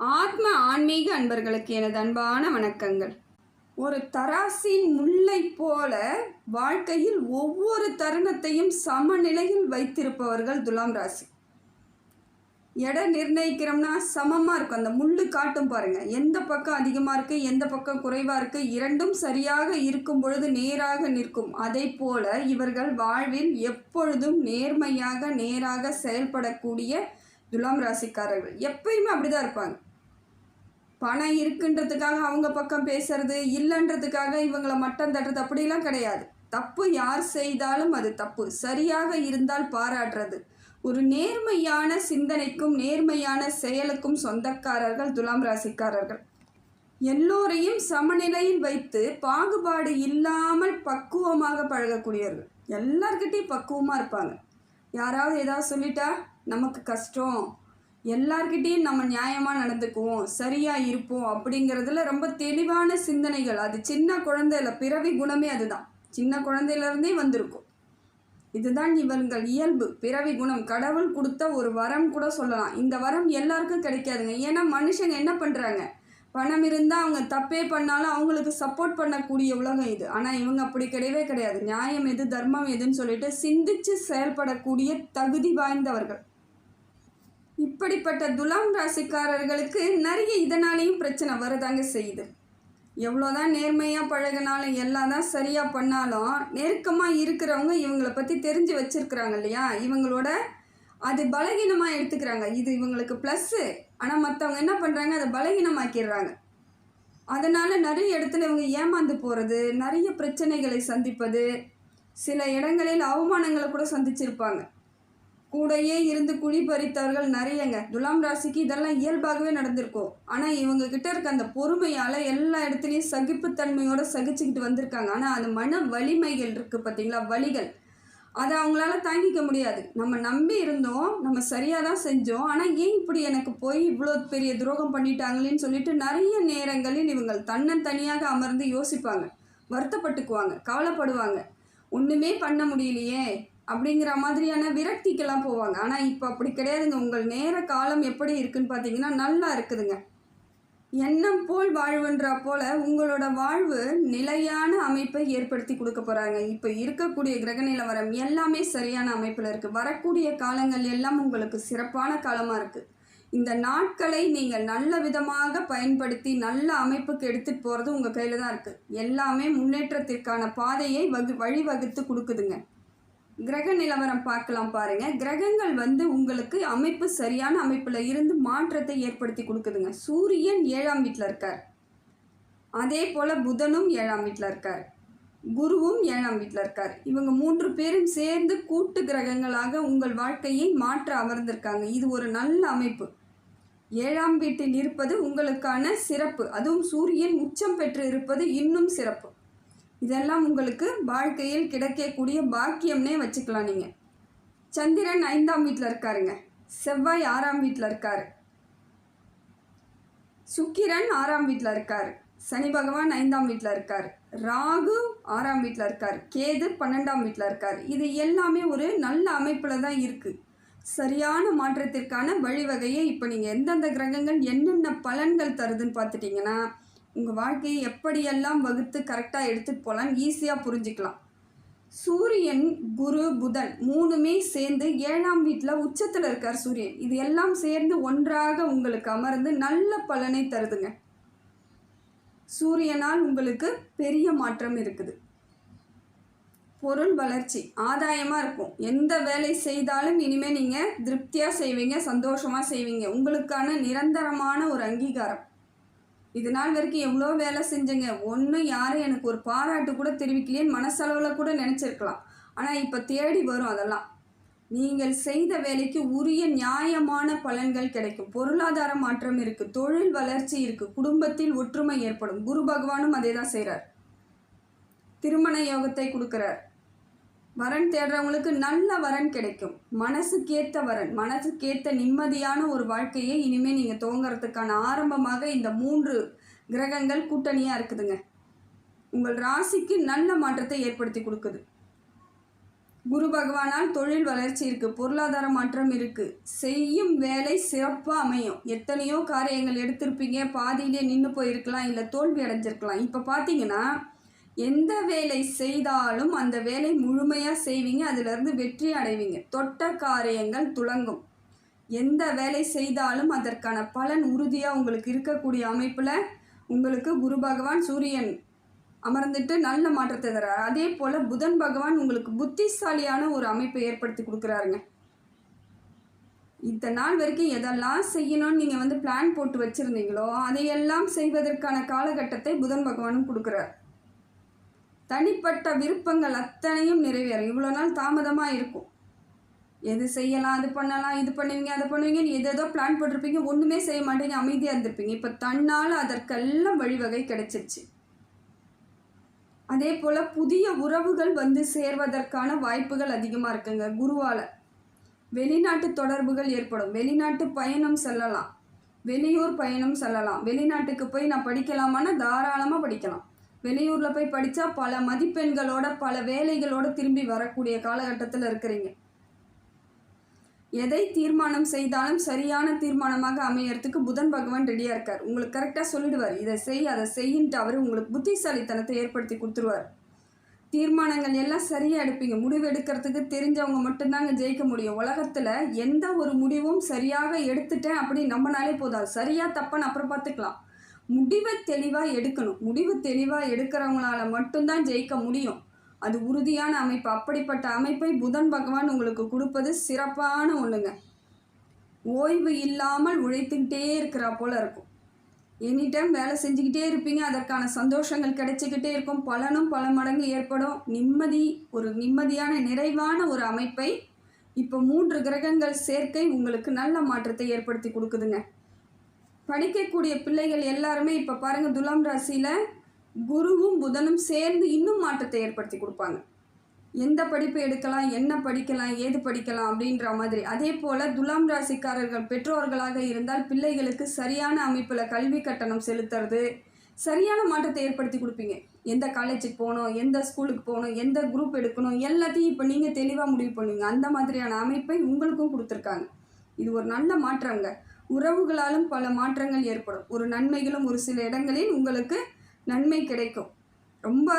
ஆத்ம ஆன்மீக அன்பர்களுக்கு எனது அன்பான வணக்கங்கள். ஒரு தராசின் முல்லை போல வாழ்க்கையில் ஒவ்வொரு தருணத்தையும் சமநிலையில் வைத்திருப்பவர்கள் துலாம் ராசி. எடை நிர்ணயிக்கிறோம்னா சமமாக இருக்கும். அந்த முள்ளு காட்டும் பாருங்கள் எந்த பக்கம் அதிகமாக இருக்குது எந்த பக்கம் குறைவாக இருக்குது இரண்டும் சரியாக இருக்கும் பொழுது நேராக நிற்கும். அதை போல இவர்கள் வாழ்வில் எப்பொழுதும் நேர்மையாக நேராக செயல்படக்கூடிய துலாம் ராசிக்காரர்கள். எப்பயுமே அப்படிதான் இருப்பாங்க. பணம் இருக்குன்றதுக்காக அவங்க பக்கம் பேசுறது இல்லைன்றதுக்காக இவங்களை மட்டம் தட்டுறது அப்படிலாம் கிடையாது. தப்பு யார் செய்தாலும் அது தப்பு. சரியாக இருந்தால் பாராட்டுறது. ஒரு நேர்மையான சிந்தனைக்கும் நேர்மையான செயலுக்கும் சொந்தக்காரர்கள் துலாம் ராசிக்காரர்கள். எல்லோரையும் சமநிலையில் வைத்து பாகுபாடு இல்லாமல் பக்குவமாக பழகக்கூடியவர்கள். எல்லார்கிட்டையும் பக்குவமாக இருப்பாங்க. யாராவது ஏதாவது சொல்லிட்டா நமக்கு கஷ்டம். எல்லார்கிட்டேயும் நம்ம நியாயமாக நடந்துக்குவோம் சரியாக இருப்போம் அப்படிங்கிறதுல ரொம்ப தெளிவான சிந்தனைகள். அது சின்ன குழந்தையில பிறவி குணமே அதுதான். சின்ன குழந்தையிலேருந்தே வந்திருக்கும். இதுதான் இவர்கள் இயல்பு. பிறவி குணம். கடவுள் கொடுத்த ஒரு வரம் கூட சொல்லலாம். இந்த வரம் எல்லாருக்கும் கிடைக்காதுங்க. ஏன்னா மனுஷங்க என்ன பண்ணுறாங்க பணம் இருந்தால் அவங்க தப்பே பண்ணாலும் அவங்களுக்கு சப்போர்ட் பண்ணக்கூடிய உலகம் இது. ஆனால் இவங்க அப்படி கிடையவே கிடையாது. நியாயம் எது தர்மம் எதுன்னு சொல்லிட்டு சிந்திச்சு செயல்படக்கூடிய தகுதி வாய்ந்தவர்கள். இப்படிப்பட்ட துலாம் ராசிக்காரர்களுக்கு நிறைய இதனாலேயும் பிரச்சனை வரதாங்க செய்யுது. எவ்வளோதான் நேர்மையாக பழகினாலும் எல்லாம் தான் சரியாக பண்ணாலும் நெருக்கமாக இருக்கிறவங்க இவங்களை பற்றி தெரிஞ்சு வச்சுருக்குறாங்க இல்லையா? இவங்களோட அது பலகீனமாக எடுத்துக்கிறாங்க. இது இவங்களுக்கு ப்ளஸ்ஸு ஆனால் மற்றவங்க என்ன பண்ணுறாங்க அதை பலகீனமாக்கிடுறாங்க. அதனால் நிறைய இடத்துல இவங்க ஏமாந்து போகிறது நிறைய பிரச்சனைகளை சந்திப்பது சில இடங்களில் அவமானங்களை கூட சந்திச்சிருப்பாங்க. கூடையே இருந்து குழி பறித்தவர்கள் நிறையங்க. துலாம் ராசிக்கு இதெல்லாம் இயல்பாகவே நடந்திருக்கும். ஆனால் இவங்க கிட்ட இருக்க அந்த பொறுமையால் எல்லா இடத்துலையும் சகிப்புத்தன்மையோட சகிச்சுக்கிட்டு வந்திருக்காங்க. ஆனால் அந்த மன வலிமைகள் இருக்குது பார்த்தீங்களா வலிகள். அதை அவங்களால தாங்கிக்க முடியாது. நம்ம நம்பி இருந்தோம். நம்ம சரியாக தான் செஞ்சோம். ஆனால் ஏன் இப்படி எனக்கு போய் இவ்வளோ பெரிய துரோகம் பண்ணிட்டாங்களேன்னு சொல்லிட்டு நிறைய நேரங்களில் இவங்கள் தன்னந்தனியாக அமர்ந்து யோசிப்பாங்க. வருத்தப்பட்டுக்குவாங்க. கவலைப்படுவாங்க. ஒன்றுமே பண்ண முடியலையே. அப்படிங்கிற மாதிரியான விரக்திக்கெல்லாம் போவாங்க. ஆனால் இப்போ அப்படி கிடையாதுங்க. உங்கள் நேர காலம் எப்படி இருக்குன்னு பார்த்தீங்கன்னா நல்லா இருக்குதுங்க. எண்ணம் போல் வாழ்வுன்றா போல உங்களோட வாழ்வு நிலையான அமைப்பை ஏற்படுத்தி கொடுக்க போகிறாங்க இப்போ இருக்கக்கூடிய கிரக நிலவரம் எல்லாமே சரியான அமைப்பில் இருக்குது வரக்கூடிய காலங்கள் எல்லாம் உங்களுக்கு சிறப்பான காலமாக இருக்குது இந்த நாட்களை நீங்கள் நல்ல விதமாக பயன்படுத்தி நல்ல அமைப்புக்கு எடுத்துகிட்டு போகிறது உங்கள் கையில் தான் இருக்குது எல்லாமே முன்னேற்றத்திற்கான பாதையை வகு வழிவகுத்து கொடுக்குதுங்க. கிரக நிலவரம் பார்க்கலாம் பாருங்க. கிரகங்கள் வந்து உங்களுக்கு அமைப்பு சரியான அமைப்பில் இருந்து மாற்றத்தை ஏற்படுத்தி கொடுக்குதுங்க. சூரியன் ஏழாம் வீட்டில் இருக்கார். அதே போல் புதனும் ஏழாம் வீட்டில் இருக்கார். குருவும் ஏழாம் வீட்டில் இருக்கார். இவங்க மூன்று பேரும் சேர்ந்து கூட்டு கிரகங்களாக உங்கள் வாழ்க்கையை மாற்ற அமர்ந்திருக்காங்க. இது ஒரு நல்ல அமைப்பு. ஏழாம் வீட்டில் இருப்பது உங்களுக்கான சிறப்பு. அதுவும் சூரியன் உச்சம் பெற்று இருப்பது இன்னும் சிறப்பு. இதெல்லாம் உங்களுக்கு வாழ்க்கையில் கிடைக்கக்கூடிய பாக்கியம்னே வச்சுக்கலாம் நீங்கள் சந்திரன் ஐந்தாம் வீட்டில் இருக்காருங்க. செவ்வாய் ஆறாம் வீட்டில் இருக்கார். சுக்கிரன் ஆறாம் வீட்டில் இருக்கார். சனி பகவான் ஐந்தாம் வீட்டில் இருக்கார். ராகு ஆறாம் வீட்டில் இருக்கார். கேது பன்னெண்டாம் வீட்டில் இருக்கார். இது எல்லாமே ஒரு நல்ல அமைப்பில் தான் இருக்குது சரியான மாற்றத்திற்கான வழிவகையை இப்போ நீங்கள் எந்தெந்த கிரகங்கள் என்னென்ன பலன்கள் தருதுன்னு பார்த்துட்டிங்கன்னா உங்கள் வாழ்க்கையை எப்படியெல்லாம் வகுத்து கரெக்டாக எடுத்துகிட்டு போகலாம் ஈஸியாக புரிஞ்சுக்கலாம். சூரியன் குரு புதன் மூணுமே சேர்ந்து ஏழாம் வீட்டில் உச்சத்தில் இருக்கார் சூரியன். இது எல்லாம் சேர்ந்து ஒன்றாக உங்களுக்கு அமர்ந்து நல்ல பலனை தருதுங்க. சூரியனால் உங்களுக்கு பெரிய மாற்றம் இருக்குது. பொருள் வளர்ச்சி ஆதாயமாக இருக்கும். எந்த வேலை செய்தாலும் இனிமேல் நீங்கள் திருப்தியாக செய்வீங்க சந்தோஷமாக செய்வீங்க. உங்களுக்கான நிரந்தரமான ஒரு அங்கீகாரம். இது நாள் வரைக்கும் எவ்வளோ வேலை செஞ்சேங்க. ஒன்றும் யாரும் எனக்கு ஒரு பாராட்டு கூட தெரிவிக்கலையேன்னு மனசளவில் கூட நினச்சிருக்கலாம். ஆனால் இப்போ தேடி வரும் அதெல்லாம். நீங்கள் செய்த வேலைக்கு உரிய நியாயமான பலன்கள் கிடைக்கும். பொருளாதார மாற்றம் இருக்குது தொழில் வளர்ச்சி இருக்குது குடும்பத்தில் ஒற்றுமை ஏற்படும். குரு பகவானும் அதே தான் செய்கிறார் திருமண யோகத்தை கொடுக்குறார். வரன் தேடுறவங்களுக்கு நல்ல வரன் கிடைக்கும். மனசுக்கேற்ற வரன் மனசுக்கேற்ற நிம்மதியான ஒரு வாழ்க்கையை இனிமேல் நீங்கள் துவங்கறதுக்கான ஆரம்பமாக இந்த மூன்று கிரகங்கள் கூட்டணியாக இருக்குதுங்க. உங்கள் ராசிக்கு நல்ல மாற்றத்தை ஏற்படுத்தி கொடுக்குது. குரு பகவானால் தொழில் வளர்ச்சி இருக்கு பொருளாதார மாற்றம் இருக்கு. செய்யும் வேலை சிறப்பாக அமையும். எத்தனையோ காரியங்கள் எடுத்திருப்பீங்க பாதியிலே நின்று போயிருக்கலாம் இல்லை தோல்வி அடைஞ்சிருக்கலாம். இப்போ பார்த்தீங்கன்னா எந்த வேலை செய்தாலும் அந்த வேலை முழுமையாக செய்வீங்க அதிலிருந்து வெற்றி அடைவீங்க. தொட்ட காரியங்கள் துளங்கும். எந்த வேலை செய்தாலும் அதற்கான பலன் உறுதியாக உங்களுக்கு இருக்கக்கூடிய அமைப்பில் உங்களுக்கு குரு பகவான் சூரியன் அமர்ந்துட்டு நல்ல மாற்றத்தை தர்றாரு. அதே போல் புதன் பகவான் உங்களுக்கு புத்திசாலியான ஒரு அமைப்பை ஏற்படுத்தி கொடுக்குறாருங்க. இந்த நாள் வரைக்கும் எதெல்லாம் செய்யணும்னு நீங்கள் வந்து பிளான் போட்டு வச்சுருந்தீங்களோ அதையெல்லாம் செய்வதற்கான காலகட்டத்தை புதன் பகவானும் கொடுக்குறாரு. தனிப்பட்ட விருப்பங்கள் அத்தனையும் நிறைவேறும். இவ்வளோ நாள் தாமதமாக இருக்கும். எது செய்யலாம் அது பண்ணலாம் இது பண்ணுவீங்க அதை பண்ணுவீங்கன்னு எதேதோ பிளான் போட்டிருப்பீங்க. ஒன்றுமே செய்ய மாட்டீங்க அமைதியாக இருந்திருப்பீங்க. இப்போ தன்னால் அதற்கெல்லாம் வழிவகை கிடைச்சிருச்சு. அதே போல் புதிய உறவுகள் வந்து சேர்வதற்கான வாய்ப்புகள் அதிகமாக இருக்குங்க. குருவால் வெளிநாட்டு தொடர்புகள் ஏற்படும். வெளிநாட்டு பயணம் செல்லலாம். வெளியூர் பயணம் செல்லலாம். வெளிநாட்டுக்கு போய் நான் படிக்கலாமான்னா தாராளமாக படிக்கலாம். வெளியூரில் போய் படித்தா பல மதிப்பெண்களோட பல வேலைகளோட திரும்பி வரக்கூடிய காலகட்டத்தில் இருக்கிறீங்க. எதை தீர்மானம் செய்தாலும் சரியான தீர்மானமாக அமையறதுக்கு புதன் பகவான் ரெடியாக இருக்கார். உங்களுக்கு கரெக்டாக சொல்லிடுவார். இதை செய் அதை செய்யின்ட்டு அவர் உங்களுக்கு புத்திசாலித்தனத்தை ஏற்படுத்தி கொடுத்துருவார். தீர்மானங்கள் எல்லாம் சரியாக எடுப்பீங்க. முடிவு எடுக்கிறதுக்கு தெரிஞ்சவங்க மட்டும்தாங்க ஜெயிக்க முடியும். உலகத்தில் எந்த ஒரு முடிவும் சரியாக எடுத்துட்டேன் அப்படின்னு நம்பினாலே போதாது. சரியாக தப்பான்னு அப்புறம் பார்த்துக்கலாம். முடிவை தெளிவாக எடுக்கணும். முடிவு தெளிவாக எடுக்கிறவங்களால மட்டும்தான் ஜெயிக்க முடியும். அது உறுதியான அமைப்பு. அப்படிப்பட்ட அமைப்பை புதன் பகவான் உங்களுக்கு கொடுப்பது சிறப்பான ஒன்றுங்க ஓய்வு இல்லாமல் உழைத்துக்கிட்டே இருக்கிறா போல இருக்கும். எனி டைம் வேலை செஞ்சுக்கிட்டே இருப்பீங்க. அதற்கான சந்தோஷங்கள் கிடைச்சிக்கிட்டே இருக்கும். பலனும் பல மடங்கு ஏற்படும். நிம்மதி ஒரு நிம்மதியான நிறைவான ஒரு அமைப்பை இப்போ மூன்று கிரகங்கள் சேர்க்கை உங்களுக்கு நல்ல மாற்றத்தை ஏற்படுத்தி கொடுக்குதுங்க. படிக்கக்கூடிய பிள்ளைகள் எல்லாருமே இப்போ பாருங்கள் துலாம் ராசியில் குருவும் புதனும் சேர்ந்து இன்னும் மாற்றத்தை ஏற்படுத்தி கொடுப்பாங்க. எந்த படிப்பு எடுக்கலாம் என்ன படிக்கலாம் ஏது படிக்கலாம் அப்படின்ற மாதிரி. அதே போல் துலாம் ராசிக்காரர்கள் பெற்றோர்களாக இருந்தால் பிள்ளைகளுக்கு சரியான அமைப்பில் கல்வி கட்டணம் செலுத்துறது சரியான மாற்றத்தை ஏற்படுத்தி கொடுப்பீங்க. எந்த காலேஜுக்கு போகணும் எந்த ஸ்கூலுக்கு போகணும் எந்த குரூப் எடுக்கணும் எல்லாத்தையும் இப்போ நீங்கள் தெளிவாக முடிவு பண்ணுவீங்க. அந்த மாதிரியான அமைப்பை உங்களுக்கும் கொடுத்துருக்காங்க. இது ஒரு நல்ல மாற்றங்க. உறவுகளாலும் பல மாற்றங்கள் ஏற்படும். ஒரு நன்மைகளும் ஒரு சில இடங்களில் உங்களுக்கு நன்மை கிடைக்கும். ரொம்ப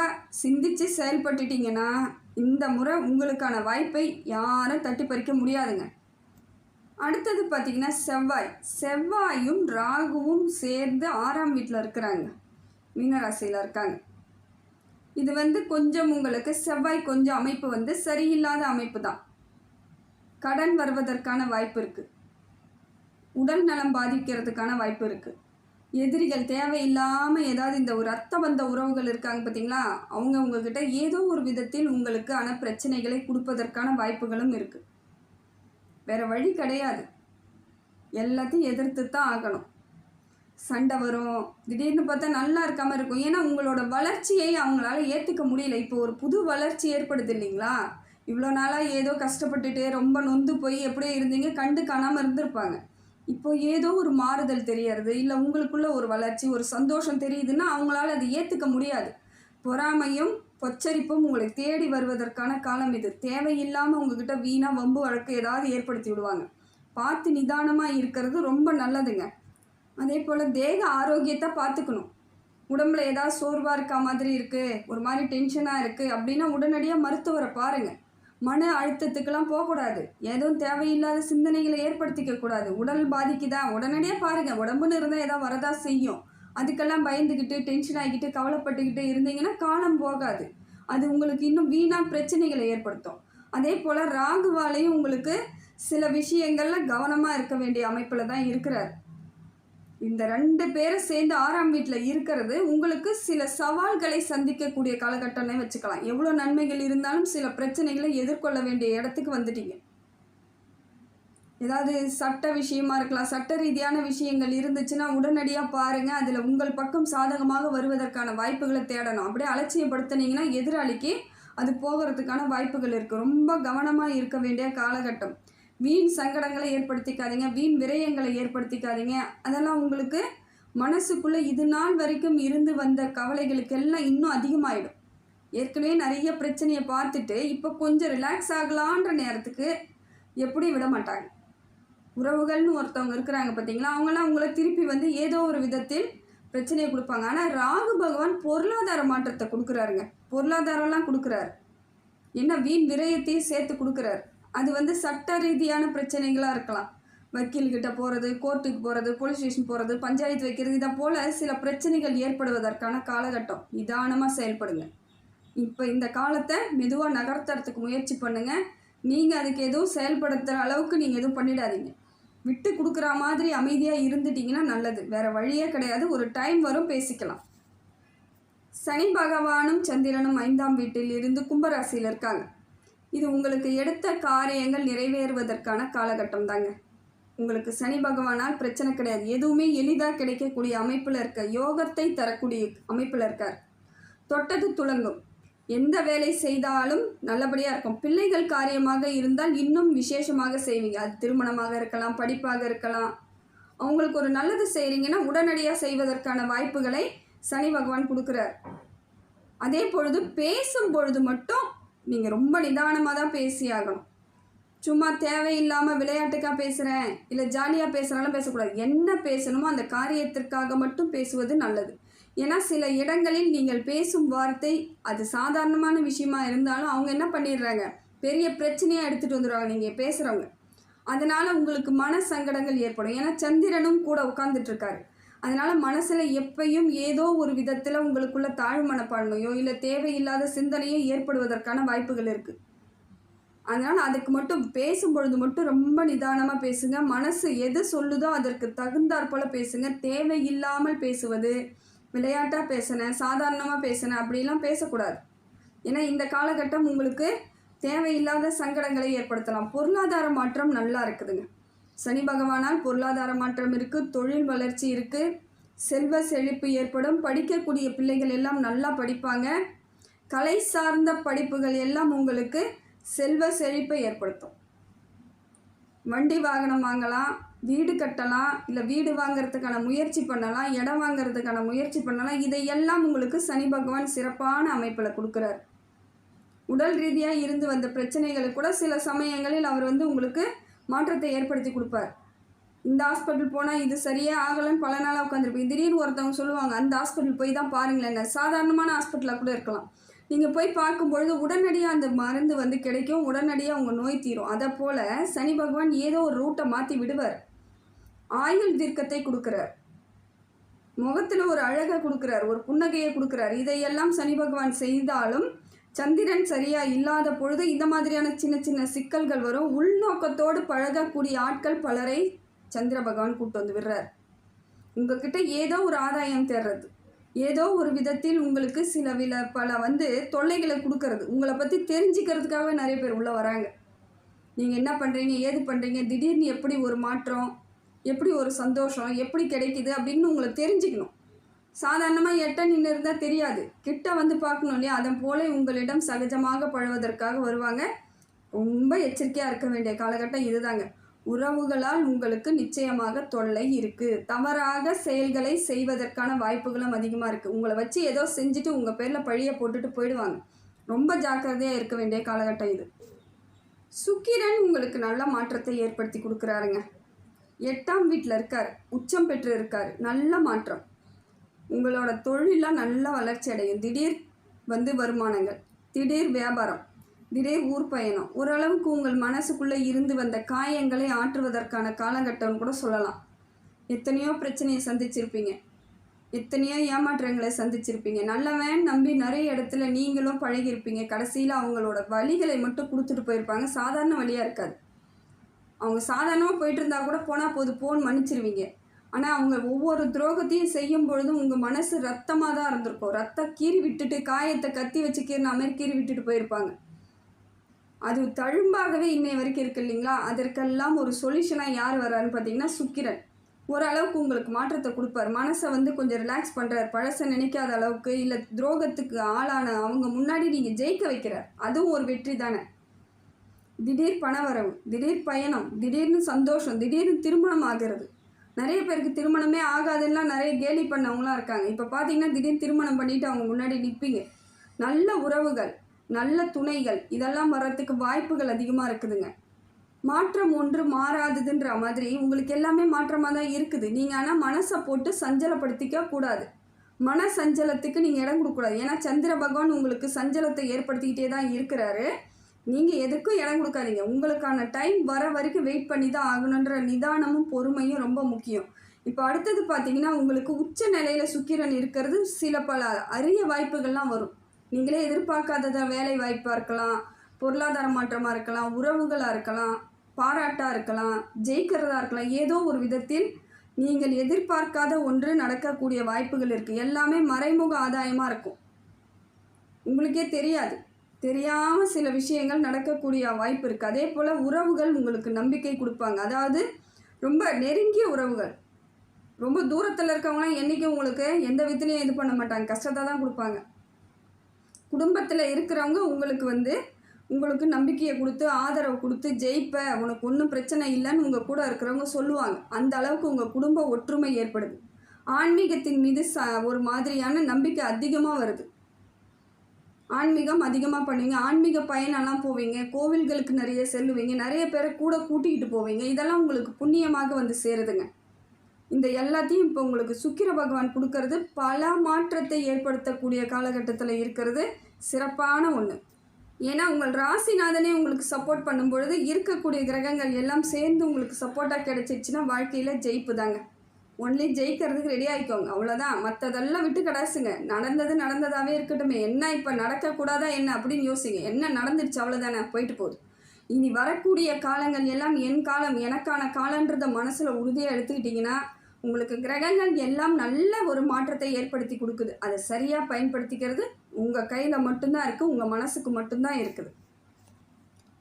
சிந்திச்சு செயல்பட்டுட்டீங்கன்னா இந்த முறை உங்களுக்கான வாய்ப்பை யாரும் தட்டி பறிக்க முடியாதுங்க. அடுத்தது பார்த்தீங்கன்னா செவ்வாய். செவ்வாயும் ராகுவும் சேர்ந்து ஆறாம் வீட்டில் இருக்கிறாங்க. மீனராசியில் இருக்காங்க. இது வந்து கொஞ்சம் உங்களுக்கு செவ்வாய் கொஞ்சம் அமைப்பு வந்து சரியில்லாத அமைப்பு தான். கடன் வருவதற்கான வாய்ப்பு இருக்குது உடல் நலம் பாதிக்கிறதுக்கான வாய்ப்பு இருக்குது எதிரிகள் தேவையில்லாமல் ஏதாவது இந்த ஒரு ரத்த பந்த உறவுகள் இருக்காங்க பார்த்தீங்களா அவங்க உங்ககிட்ட ஏதோ ஒரு விதத்தில் உங்களுக்கு ஆன பிரச்சனைகளை கொடுப்பதற்கான வாய்ப்புகளும் இருக்குது வேற வழி கிடையாது. எல்லாத்தையும் எதிர்த்து தான் ஆகணும். சண்டை வரும். திடீர்னு பார்த்தா நல்லா இருக்காமல் இருக்கும். ஏன்னா உங்களோட வளர்ச்சியை அவங்களால ஏற்றுக்க முடியல. இப்போ ஒரு புது வளர்ச்சி ஏற்படுது இல்லைங்களா? இவ்வளோ நாளாக ஏதோ கஷ்டப்பட்டுட்டு ரொம்ப நொந்து போய் எப்படியோ இருந்தீங்க. கண்டு காணாமல் இருந்திருப்பாங்க. இப்போ ஏதோ ஒரு மாறுதல் தெரியறது இல்லை உங்களுக்குள்ள ஒரு வளர்ச்சி ஒரு சந்தோஷம் தெரியுதுன்னா அவங்களால அதை ஏற்றுக்க முடியாது. பொறாமையும் பொச்சரிப்பும் உங்களை தேடி வருவதற்கான காலம் இது. தேவையில்லாமல் உங்ககிட்ட வீணாக வம்பு வழக்கு ஏதாவது ஏற்படுத்தி விடுவாங்க. பார்த்து நிதானமாக இருக்கிறது ரொம்ப நல்லதுங்க. அதே போல் தேக ஆரோக்கியத்தை பார்த்துக்கணும். உடம்புல ஏதாவது சோர்வாக இருக்கா மாதிரி இருக்குது ஒரு மாதிரி டென்ஷனாக இருக்குது அப்படின்னா உடனடியாக மருத்துவரை பாருங்கள் மன அழுத்தத்துக்கெல்லாம் போகக்கூடாது. எதுவும் தேவையில்லாத சிந்தனைகளை ஏற்படுத்திக்க கூடாது. உடல் பாதிக்குதா? உடனடியாக பாருங்கள் உடம்புன்னு இருந்தால் ஏதாவது வரதா செய்யும். அதுக்கெல்லாம் பயந்துக்கிட்டு டென்ஷன் ஆகிக்கிட்டு கவலைப்பட்டுக்கிட்டு இருந்தீங்கன்னா காலம் போகாது. அது உங்களுக்கு இன்னும் வீணாக பிரச்சனைகளை ஏற்படுத்தும். அதே போல் ராகுவாலையும் உங்களுக்கு சில விஷயங்களில் கவனமாக இருக்க வேண்டிய அமைப்பில் தான் இருக்கிறார். இந்த ரெண்டு பேரும் சேர்ந்து ஆறாம் வீட்டில் இருக்கிறது உங்களுக்கு சில சவால்களை சந்திக்கக்கூடிய காலகட்டம்னே வச்சுக்கலாம். எவ்வளோ நன்மைகள் இருந்தாலும் சில பிரச்சனைகளை எதிர்கொள்ள வேண்டிய இடத்துக்கு வந்துட்டீங்க. ஏதாவது சட்ட விஷயமா இருக்கலாம். சட்ட ரீதியான விஷயங்கள் இருந்துச்சுன்னா உடனடியாக பாருங்கள் அதில் உங்கள் பக்கம் சாதகமாக வருவதற்கான வாய்ப்புகளை தேடணும். அப்படியே அலட்சியப்படுத்துனீங்கன்னா எதிராளிக்கு அது போகிறதுக்கான வாய்ப்புகள் இருக்குது ரொம்ப கவனமாக இருக்க வேண்டிய காலகட்டம். வீண் சங்கடங்களை ஏற்படுத்திக்காதீங்க வீண் விரயங்களை ஏற்படுத்திக்காதீங்க. அதெல்லாம் உங்களுக்கு மனசுக்குள்ளே இது நாள் வரைக்கும் இருந்து வந்த கவலைகளுக்கெல்லாம் இன்னும் அதிகமாயிடும். ஏற்கனவே நிறைய பிரச்சனையை பார்த்துட்டு இப்போ கொஞ்சம் ரிலாக்ஸ் ஆகலான்ற நேரத்துக்கு எப்படி விட மாட்டாங்க. உறவுகள்னு ஒருத்தவங்க இருக்கிறாங்க பார்த்தீங்களா அவங்களாம் உங்களை திருப்பி வந்து ஏதோ ஒரு விதத்தில் பிரச்சனையை கொடுப்பாங்க. ஆனால் ராகு பகவான் பொருளாதார மாற்றத்தை கொடுக்குறாருங்க. பொருளாதாரம்லாம் கொடுக்குறாரு. என்ன வீண் விரயத்தையும் சேர்த்து கொடுக்குறாரு. அது வந்து சட்ட ரீதியான பிரச்சனைகளாக இருக்கலாம். வக்கீல்கிட்ட போகிறது கோர்ட்டுக்கு போகிறது போலீஸ் ஸ்டேஷன் போகிறது பஞ்சாயத்து வைக்கிறது இதை போல் சில பிரச்சனைகள் ஏற்படுவதற்கான காலகட்டம். நிதானமாக செயல்படுங்க. இப்போ இந்த காலத்தை மெதுவாக நகர்த்துறதுக்கு முயற்சி பண்ணுங்கள் நீங்கள் அதுக்கு எதுவும் செயல்படுத்துகிற அளவுக்கு நீங்கள் எதுவும் பண்ணிடாதீங்க. விட்டு கொடுக்குற மாதிரி அமைதியாக இருந்துட்டீங்கன்னா நல்லது. வேறு வழியே கிடையாது. ஒரு டைம் வரும் பேசிக்கலாம். சனி பகவானும் சந்திரனும் ஐந்தாம் வீட்டில் இருந்து கும்பராசியில் இருக்காங்க. இது உங்களுக்கு எடுத்த காரியங்கள் நிறைவேறுவதற்கான காலகட்டம் தாங்க உங்களுக்கு சனி பகவானால் பிரச்சனை கிடையாது. எதுவுமே எளிதாக கிடைக்கக்கூடிய அமைப்பில் இருக்க யோகத்தை தரக்கூடிய அமைப்பில் இருக்கார். தொட்டது துளங்கும் எந்த வேலை செய்தாலும் நல்லபடியாக இருக்கும். பிள்ளைகள் காரியமாக இருந்தால் இன்னும் விசேஷமாக செய்வீங்க. அது திருமணமாக இருக்கலாம் படிப்பாக இருக்கலாம். அவங்களுக்கு ஒரு நல்லது செய்கிறீங்கன்னா உடனடியாக செய்வதற்கான வாய்ப்புகளை சனி பகவான் கொடுக்குறார். அதே பொழுது பேசும் பொழுது மட்டும் நீங்கள் ரொம்ப நிதானமாக தான் பேசி ஆகணும் சும்மா தேவையில்லாமல் விளையாட்டுக்காக பேசுகிறேன் இல்லை ஜாலியாக பேசுகிறாலும் பேசக்கூடாது. என்ன பேசணுமோ அந்த காரியத்திற்காக மட்டும் பேசுவது நல்லது. ஏன்னா சில இடங்களில் நீங்கள் பேசும் வார்த்தை அது சாதாரணமான விஷயமா இருந்தாலும் அவங்க என்ன பண்ணிடுறாங்க? பெரிய பிரச்சனையாக எடுத்துகிட்டு வந்துடுவாங்க நீங்கள் பேசுகிறவங்க அதனால் உங்களுக்கு மன சங்கடங்கள் ஏற்படும். ஏன்னா சந்திரனும் கூட உட்காந்துட்ருக்காரு அதனால் மனசில் எப்பையும் ஏதோ ஒரு விதத்தில் உங்களுக்குள்ள தாழ் மனப்பான்மையோ இல்லை தேவையில்லாத சிந்தனையோ ஏற்படுவதற்கான வாய்ப்புகள் இருக்குது அதனால் அதுக்கு மட்டும் பேசும்பொழுது மட்டும் ரொம்ப நிதானமாக பேசுங்க. மனசு எது சொல்லுதோ அதற்கு தகுந்தாற்போல் பேசுங்க. தேவையில்லாமல் பேசுவது விளையாட்டாக பேசினேன் சாதாரணமாக பேசினேன் அப்படிலாம் பேசக்கூடாது. ஏன்னா இந்த காலகட்டம் உங்களுக்கு தேவையில்லாத சங்கடங்களை ஏற்படுத்தலாம். பொருளாதார மாற்றம் நல்லா இருக்குதுங்க. சனி பகவானால் பொருளாதார மாற்றம் இருக்குது தொழில் வளர்ச்சி இருக்குது செல்வ செழிப்பு ஏற்படும் படிக்கக்கூடிய பிள்ளைகள் எல்லாம் நல்லா படிப்பாங்க. கலை சார்ந்த படிப்புகள் எல்லாம் உங்களுக்கு செல்வ செழிப்பை ஏற்படுத்தும். வண்டி வாகனம் வாங்கலாம் வீடு கட்டலாம் இல்லை வீடு வாங்கிறதுக்கான முயற்சி பண்ணலாம் இடம் வாங்குறதுக்கான முயற்சி பண்ணலாம். இதையெல்லாம் உங்களுக்கு சனி பகவான் சிறப்பான அமைப்பில் கொடுக்குறாரு. உடல் ரீதியாக இருந்து வந்த பிரச்சனைகளை கூட சில சமயங்களில் அவர் வந்து உங்களுக்கு மாற்றத்தை ஏற்படுத்தி கொடுப்பார். இந்த ஹாஸ்பிட்டல் போனால் இது சரியே ஆகலைன்னு பல நாளாக உட்காந்துருப்பீங்க திடீர்னு ஒருத்தவங்க சொல்லுவாங்க அந்த ஹாஸ்பிட்டல் போய் தான் பாருங்களேன் சாதாரணமான ஹாஸ்பிட்டலாக கூட இருக்கலாம். நீங்கள் போய் பார்க்கும்பொழுது உடனடியாக அந்த மருந்து வந்து கிடைக்கும். உடனடியாக உங்கள் நோய் தீரும். அதை போல் சனி பகவான் ஏதோ ஒரு ரூட்டை மாற்றி விடுவார். ஆயுள் தீர்க்கத்தை கொடுக்குறார். முகத்தில் ஒரு அழகை கொடுக்குறார். ஒரு புன்னகையை கொடுக்குறார். இதையெல்லாம் சனி பகவான் செய்தாலும் சந்திரன் சரியா இல்லாத பொழுது இந்த மாதிரியான சின்ன சின்ன சிக்கல்கள் வரும். உள்நோக்கத்தோடு பழகக்கூடிய ஆட்கள் பலரை சந்திர பகவான் கூட்டு வந்து விடுறார். உங்ககிட்ட ஏதோ ஒரு ஆதாயம் தேடுறது. ஏதோ ஒரு விதத்தில் உங்களுக்கு சில வில பல வந்து தொல்லைகளை கொடுக்கறது. உங்களை பற்றி தெரிஞ்சுக்கிறதுக்காகவே நிறைய பேர் உள்ளே வராங்க. நீங்கள் என்ன பண்ணுறீங்க ஏது பண்ணுறீங்க திடீர்னு எப்படி ஒரு மாற்றம்? எப்படி ஒரு சந்தோஷம்? எப்படி கிடைக்குது? அப்படின்னு உங்களை தெரிஞ்சுக்கணும். சாதாரணமாக எட்ட நின்று இருந்தால் தெரியாது. கிட்ட வந்து பார்க்கணும் இல்லையா? அதன் போல உங்களிடம் சகஜமாக பழுவதற்காக வருவாங்க. ரொம்ப எச்சரிக்கையாக இருக்க வேண்டிய காலகட்டம் இதுதாங்க. உறவுகளால் உங்களுக்கு நிச்சயமாக தொல்லை இருக்குது தவறாக செயல்களை செய்வதற்கான வாய்ப்புகளும் அதிகமாக இருக்குது உங்களை வச்சு ஏதோ செஞ்சுட்டு உங்கள் பேரில் பழியை போட்டுட்டு போயிடுவாங்க. ரொம்ப ஜாக்கிரதையாக இருக்க வேண்டிய காலகட்டம் இது. சுக்கிரன் உங்களுக்கு நல்ல மாற்றத்தை ஏற்படுத்தி கொடுக்குறாருங்க. எட்டாம் வீட்டில் இருக்கார். உச்சம் பெற்று இருக்கார். நல்ல மாற்றம். உங்களோட தொழிலாம் நல்லா வளர்ச்சி அடையும். திடீர் வந்து வருமானங்கள் திடீர் வியாபாரம் திடீர் ஊர் பயணம் ஓரளவுக்கு உங்கள் மனசுக்குள்ளே இருந்து வந்த காயங்களை ஆற்றுவதற்கான காலகட்டம்னு கூட சொல்லலாம். எத்தனையோ பிரச்சனையை சந்திச்சிருப்பீங்க. எத்தனையோ ஏமாற்றங்களை சந்திச்சிருப்பீங்க. நல்லவன் நம்பி நிறைய இடத்துல நீங்களும் பழகியிருப்பீங்க. கடைசியில் அவங்களோட வழிகளை மட்டும் கொடுத்துட்டு போயிருப்பாங்க. சாதாரண வழியாக இருக்காது. அவங்க சாதாரணமாக போயிட்டு இருந்தால் கூட போனால் போது போன் மன்னிச்சிருவீங்க. ஆனால் அவங்க ஒவ்வொரு துரோகத்தையும் செய்யும் பொழுதும் உங்கள் மனசு ரத்தமாக தான் இருந்திருக்கும். ரத்த கீறி விட்டுட்டு காயத்தை கத்தி வச்சு கீறின மாதிரி கீறி விட்டுட்டு போயிருப்பாங்க. அது தழும்பாகவே இன்னை வரைக்கும் இருக்கு இல்லைங்களா? அதற்கெல்லாம் ஒரு சொல்யூஷனாக யார் வர்றாருன்னு பார்த்தீங்கன்னா சுக்கிரன். ஓரளவுக்கு உங்களுக்கு மாற்றத்தை கொடுப்பார். மனசை வந்து கொஞ்சம் ரிலாக்ஸ் பண்ணுறார் பழசை நினைக்காத அளவுக்கு இல்லை துரோகத்துக்கு ஆளான அவங்க முன்னாடி நீங்கள் ஜெயிக்க வைக்கிறார். அதுவும் ஒரு வெற்றி தானே. திடீர் பணவரவு திடீர் பயணம் திடீர்னு சந்தோஷம் திடீர்னு திருமணம் ஆகிறது. நிறைய பேருக்கு திருமணமே ஆகாதுன்னா நிறைய கேலி பண்ணவங்களாம் இருக்காங்க. இப்போ பார்த்தீங்கன்னா திடீர்னு திருமணம் பண்ணிட்டு அவங்க முன்னாடி நிற்பீங்க நல்ல உறவுகள் நல்ல துணைகள் இதெல்லாம் வர்றதுக்கு வாய்ப்புகள் அதிகமாக இருக்குதுங்க. மாற்றம் ஒன்று மாறாததுன்ற மாதிரி உங்களுக்கு எல்லாமே மாற்றமாக தான் இருக்குது. நீங்கள் ஆனால் மனசை போட்டு சஞ்சலப்படுத்திக்க கூடாது. மன சஞ்சலத்துக்கு நீங்கள் இடம் கொடுக்கக்கூடாது ஏன்னா சந்திர பகவான் உங்களுக்கு சஞ்சலத்தை ஏற்படுத்திக்கிட்டே தான் இருக்கிறாரு. நீங்கள் எதுக்கும் இடம் கொடுக்காதீங்க. உங்களுக்கான டைம் வர வரைக்கும் வெயிட் பண்ணி தான் ஆகணுன்ற நிதானமும் பொறுமையும் ரொம்ப முக்கியம். இப்போ அடுத்தது பார்த்தீங்கன்னா உங்களுக்கு உச்ச நிலையில் சுக்கிரன் இருக்கிறது சில பல அரிய வாய்ப்புகள்லாம் வரும். நீங்களே எதிர்பார்க்காததா வேலை வாய்ப்பாக இருக்கலாம் பொருளாதார மாற்றமாக இருக்கலாம் உறவுகளாக இருக்கலாம் பாராட்டாக இருக்கலாம் ஜெயிக்கிறதா இருக்கலாம் ஏதோ ஒரு விதத்தில் நீங்கள் எதிர்பார்க்காத ஒன்று நடக்கக்கூடிய வாய்ப்புகள் இருக்குது எல்லாமே மறைமுக ஆதாயமாக இருக்கும். உங்களுக்கே தெரியாது. தெரியாமல் சில விஷயங்கள் நடக்கக்கூடிய வாய்ப்பு இருக்குது அதே போல் உறவுகள் உங்களுக்கு நம்பிக்கை கொடுப்பாங்க. அதாவது ரொம்ப நெருங்கிய உறவுகள். ரொம்ப தூரத்தில் இருக்கவங்களாம் என்றைக்கும் உங்களுக்கு எந்த விதத்துலையும் இது பண்ண மாட்டாங்க. கஷ்டத்தை தான் கொடுப்பாங்க. குடும்பத்தில் இருக்கிறவங்க உங்களுக்கு வந்து உங்களுக்கு நம்பிக்கையை கொடுத்து ஆதரவு கொடுத்து ஜெயிப்ப உனக்கு ஒன்றும் பிரச்சனை இல்லைன்னு உங்கள் கூட இருக்கிறவங்க சொல்லுவாங்க. அந்த அளவுக்கு உங்கள் குடும்ப ஒற்றுமை ஏற்படுது. ஆன்மீகத்தின் மீது ச ஒரு மாதிரியான நம்பிக்கை அதிகமாக வருது. ஆன்மீகம் அதிகமாக பண்ணுவீங்க ஆன்மீக பயணம்லாம் போவீங்க கோவில்களுக்கு நிறைய செல்லுவீங்க நிறைய பேரை கூட கூட்டிகிட்டு போவீங்க. இதெல்லாம் உங்களுக்கு புண்ணியமாக வந்து சேருதுங்க. இந்த எல்லாத்தையும் இப்போ உங்களுக்கு சுக்கிர பகவான் கொடுக்கறது பல மாற்றத்தை ஏற்படுத்தக்கூடிய காலகட்டத்தில் இருக்கிறது சிறப்பான ஒன்று ஏன்னா உங்கள் ராசிநாதனே உங்களுக்கு சப்போர்ட் பண்ணும்பொழுது இருக்கக்கூடிய கிரகங்கள் எல்லாம் சேர்ந்து உங்களுக்கு சப்போர்ட்டாக கிடைச்சிச்சுன்னா வாழ்க்கையில் ஜெயிப்பு தாங்க ஒன்லி ஜெயிக்கிறதுக்கு ரெடி ஆகிக்கோங்க அவ்வளோதான் மற்றதெல்லாம் விட்டு கிடாச்சுங்க நடந்தது நடந்ததாகவே இருக்கட்டுமே. என்ன இப்போ நடக்கக்கூடாதா என்ன அப்படின்னு யோசிங்க. என்ன நடந்துடுச்சு அவ்வளோதானே போயிட்டு போகுது. இனி வரக்கூடிய காலங்கள் எல்லாம் என் காலம் எனக்கான காலன்றத மனசில் உறுதியாக எடுத்துக்கிட்டிங்கன்னா உங்களுக்கு கிரகங்கள் எல்லாம் நல்ல ஒரு மாற்றத்தை ஏற்படுத்தி கொடுக்குது. அதை சரியாக பயன்படுத்திக்கிறது உங்கள் கையில் மட்டும்தான் இருக்குது உங்கள் மனசுக்கு மட்டும்தான் இருக்குது.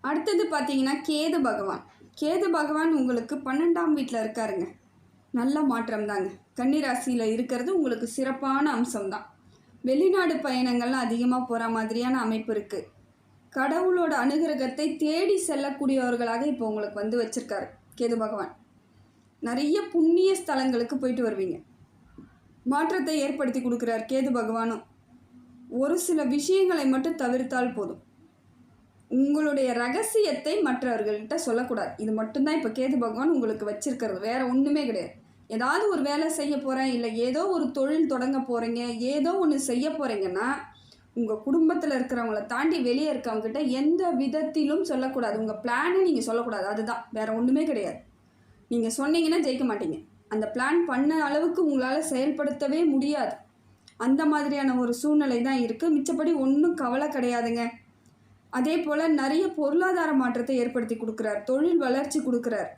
அடுத்தது பார்த்தீங்கன்னா கேது பகவான். கேது பகவான் உங்களுக்கு பன்னெண்டாம் வீட்டில் இருக்காருங்க. நல்ல மாற்றம் தாங்க கன்னிராசியில் இருக்கிறது உங்களுக்கு சிறப்பான அம்சம்தான். வெளிநாடு பயணங்கள்லாம் அதிகமாக போகிற மாதிரியான அமைப்பு இருக்குது கடவுளோட அனுகிரகத்தை தேடி செல்லக்கூடியவர்களாக இப்போ உங்களுக்கு வந்து வச்சுருக்காரு கேது பகவான். நிறைய புண்ணிய ஸ்தலங்களுக்கு போயிட்டு வருவீங்க. மாற்றத்தை ஏற்படுத்தி கொடுக்குறார் கேது பகவானும். ஒரு சில விஷயங்களை மட்டும் தவிர்த்தால் போதும். உங்களுடைய ரகசியத்தை மற்றவர்கள்கிட்ட சொல்லக்கூடாது. இது மட்டும்தான் இப்போ கேது பகவான் உங்களுக்கு வச்சிருக்கிறது. வேற ஒன்றுமே கிடையாது. ஏதாவது ஒரு வேலை செய்ய போகிறேன் இல்லை ஏதோ ஒரு தொழில் தொடங்க போகிறீங்க ஏதோ ஒன்று செய்ய போகிறீங்கன்னா உங்கள் குடும்பத்தில் இருக்கிறவங்கள தாண்டி வெளியே இருக்கவங்ககிட்ட எந்த விதத்திலும் சொல்லக்கூடாது. உங்கள் பிளானை நீங்கள் சொல்லக்கூடாது. அதுதான். வேறு ஒன்றுமே கிடையாது. நீங்கள் சொன்னீங்கன்னா ஜெயிக்க மாட்டீங்க. அந்த பிளான் பண்ண அளவுக்கு உங்களால் செயல்படுத்தவே முடியாது. அந்த மாதிரியான ஒரு சூழ்நிலை தான் இருக்குது மிச்சப்படி ஒன்றும் கவலை கிடையாதுங்க. அதே போல் நிறைய பொருளாதார மாற்றத்தை ஏற்படுத்தி கொடுக்குறார். தொழில் வளர்ச்சி கொடுக்குறார்.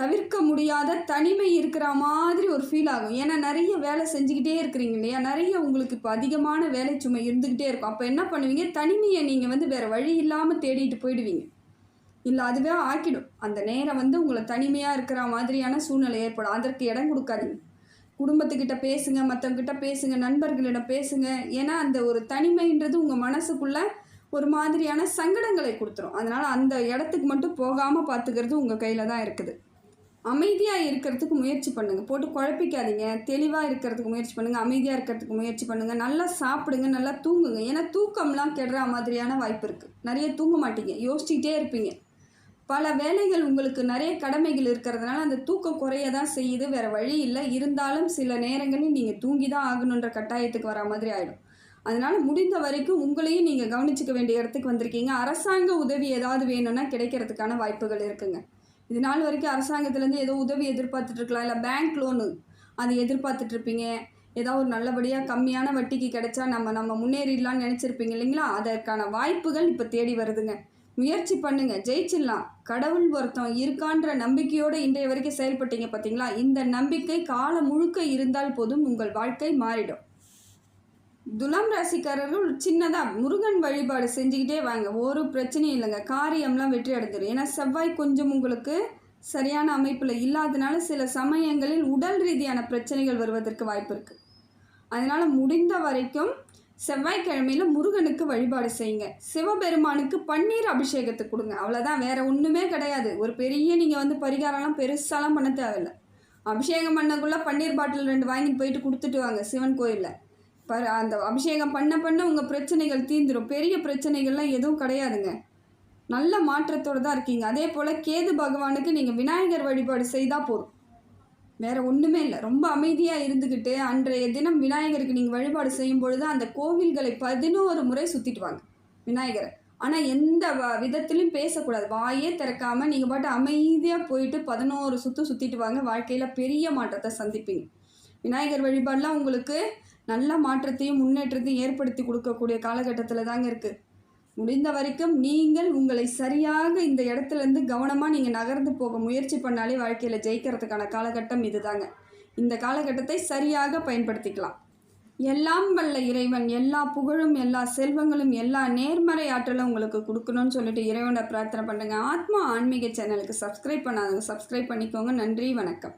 தவிர்க்க முடியாத தனிமை இருக்கிற மாதிரி ஒரு ஃபீல் ஆகும். ஏன்னா நிறைய வேலை செஞ்சுக்கிட்டே இருக்கிறீங்க இல்லையா? நிறைய உங்களுக்கு இப்போ அதிகமான வேலை சுமை இருந்துக்கிட்டே இருக்கும். அப்போ என்ன பண்ணுவீங்க? தனிமையை நீங்கள் வந்து வேறு வழி இல்லாமல் தேடிட்டு போயிடுவீங்க. இல்லை அதுவே ஆக்கிடும். அந்த நேரம் வந்து உங்களை தனிமையாக இருக்கிற மாதிரியான சூழ்நிலை ஏற்படும். அதற்கு இடம் கொடுக்காதீங்க. குடும்பத்துக்கிட்ட பேசுங்க மற்றவங்கிட்ட பேசுங்க நண்பர்களிடம் பேசுங்க. ஏன்னா அந்த ஒரு தனிமைன்றது உங்கள் மனசுக்குள்ள ஒரு மாதிரியான சங்கடங்களை கொடுத்துரும். அதனால் அந்த இடத்துக்கு மட்டும் போகாமல் பார்த்துக்கிறது உங்கள் கையில் தான் இருக்குது. அமைதியாக இருக்கிறதுக்கு முயற்சி பண்ணுங்கள் போட்டு குழப்பிக்காதீங்க. தெளிவாக இருக்கிறதுக்கு முயற்சி பண்ணுங்கள் அமைதியாக இருக்கிறதுக்கு முயற்சி பண்ணுங்கள் நல்லா சாப்பிடுங்க. நல்லா தூங்குங்க. ஏன்னா தூக்கம்லாம் கெடுற மாதிரியான வாய்ப்பு இருக்குது நிறைய தூங்க மாட்டீங்க. யோசிச்சுக்கிட்டே இருப்பீங்க. பல வேலைகள் உங்களுக்கு நிறைய கடமைகள் இருக்கிறதுனால அந்த தூக்கம் குறைய தான் செய்யுது. வேறு வழி இல்லை. இருந்தாலும் சில நேரங்களில் நீங்கள் தூங்கி தான் ஆகணுன்ற கட்டாயத்துக்கு வர மாதிரி ஆகிடும் அதனால் முடிந்த வரைக்கும் உங்களையும் நீங்கள் கவனிச்சிக்க வேண்டிய இடத்துக்கு வந்திருக்கீங்க. அரசாங்க உதவி ஏதாவது வேணும்னா கிடைக்கிறதுக்கான வாய்ப்புகள் இருக்குங்க. இது நாள் வரைக்கும் அரசாங்கத்துலேருந்து ஏதோ உதவி எதிர்பார்த்துட்டு இருக்கலாம் இல்லை பேங்க் லோனு அது எதிர்பார்த்துட்ருப்பீங்க. ஏதாவது ஒரு நல்லபடியாக கம்மியான வட்டிக்கு கிடைச்சா நம்ம நம்ம முன்னேறிடலாம்னு நினச்சிருப்பீங்க இல்லைங்களா? அதற்கான வாய்ப்புகள் இப்போ தேடி வருதுங்க. முயற்சி பண்ணுங்க. ஜெயிச்சிடலாம். கடவுள் ஒருத்தம் இருக்கான்ற நம்பிக்கையோடு இன்றைய வரைக்கும் செயல்பட்டீங்க பார்த்தீங்களா? இந்த நம்பிக்கை காலம் முழுக்க இருந்தால் போதும் உங்கள் வாழ்க்கை மாறிடும். துலாம் ராசிக்காரர்கள் சின்னதாக முருகன் வழிபாடு செஞ்சுக்கிட்டே வாங்க. ஒரு பிரச்சனையும் இல்லைங்க. காரியம்லாம் வெற்றி அடைஞ்சிடும் ஏன்னா செவ்வாய் கொஞ்சம் உங்களுக்கு சரியான அமைப்பில் இல்லாதனால சில சமயங்களில் உடல் ரீதியான பிரச்சனைகள் வருவதற்கு வாய்ப்பு இருக்குது அதனால் முடிந்த வரைக்கும் செவ்வாய்க்கிழமையில் முருகனுக்கு வழிபாடு செய்யுங்க. சிவபெருமானுக்கு பன்னீர் அபிஷேகத்தை கொடுங்க. அவ்வளோதான் வேறு ஒன்றுமே கிடையாது. ஒரு பெரிய நீங்கள் வந்து பரிகாரம்லாம் பெருசாலாம் பண்ண தேவையில்லை. அபிஷேகம் பண்ணக்குள்ளே பன்னீர் பாட்டில் ரெண்டு வாங்கிட்டு போயிட்டு கொடுத்துட்டு வாங்க சிவன் கோயிலில். பர அந்த அபிஷேகம் பண்ண பண்ண உங்கள் பிரச்சனைகள் தீந்துடும் பெரிய பிரச்சனைகள்லாம் எதுவும் கிடையாதுங்க. நல்ல மாற்றத்தோடு தான் இருக்கீங்க. அதே போல் கேது பகவானுக்கு நீங்கள் விநாயகர் வழிபாடு செய்தால் போதும். வேறு ஒன்றுமே இல்லை. ரொம்ப அமைதியாக இருந்துக்கிட்டு அன்றைய தினம் விநாயகருக்கு நீங்கள் வழிபாடு செய்யும் பொழுது அந்த கோவில்களை பதினோரு முறை சுற்றிட்டு வாங்க விநாயகரை. ஆனால் எந்த வ பேசக்கூடாது. வாயே திறக்காமல் நீங்கள் பாட்டு அமைதியாக போயிட்டு பதினோரு சுற்று சுற்றிட்டு வாங்க. வாழ்க்கையில் பெரிய மாற்றத்தை சந்திப்பீங்க. விநாயகர் வழிபாடெலாம் உங்களுக்கு நல்ல மாற்றத்தையும் முன்னேற்றத்தையும் ஏற்படுத்தி கொடுக்கக்கூடிய காலகட்டத்தில் தாங்க இருக்குது முடிந்த வரைக்கும் நீங்கள் உங்களை சரியாக இந்த இடத்துலேருந்து கவனமாக நீங்கள் நகர்ந்து போக முயற்சி பண்ணாலே வாழ்க்கையில் ஜெயிக்கிறதுக்கான காலகட்டம் இதுதாங்க. இந்த காலகட்டத்தை சரியாக பயன்படுத்திக்கலாம். எல்லாம் வல்ல இறைவன் எல்லா புகழும் எல்லா செல்வங்களும் எல்லா நேர்மறை ஆற்றலும் உங்களுக்கு கொடுக்கணும்னு சொல்லிட்டு இறைவனை பிரார்த்தனை பண்ணுங்கள் ஆத்மா ஆன்மீக சேனலுக்கு சப்ஸ்கிரைப் பண்ணாதவங்க சப்ஸ்கிரைப் பண்ணிக்கோங்க. நன்றி வணக்கம்.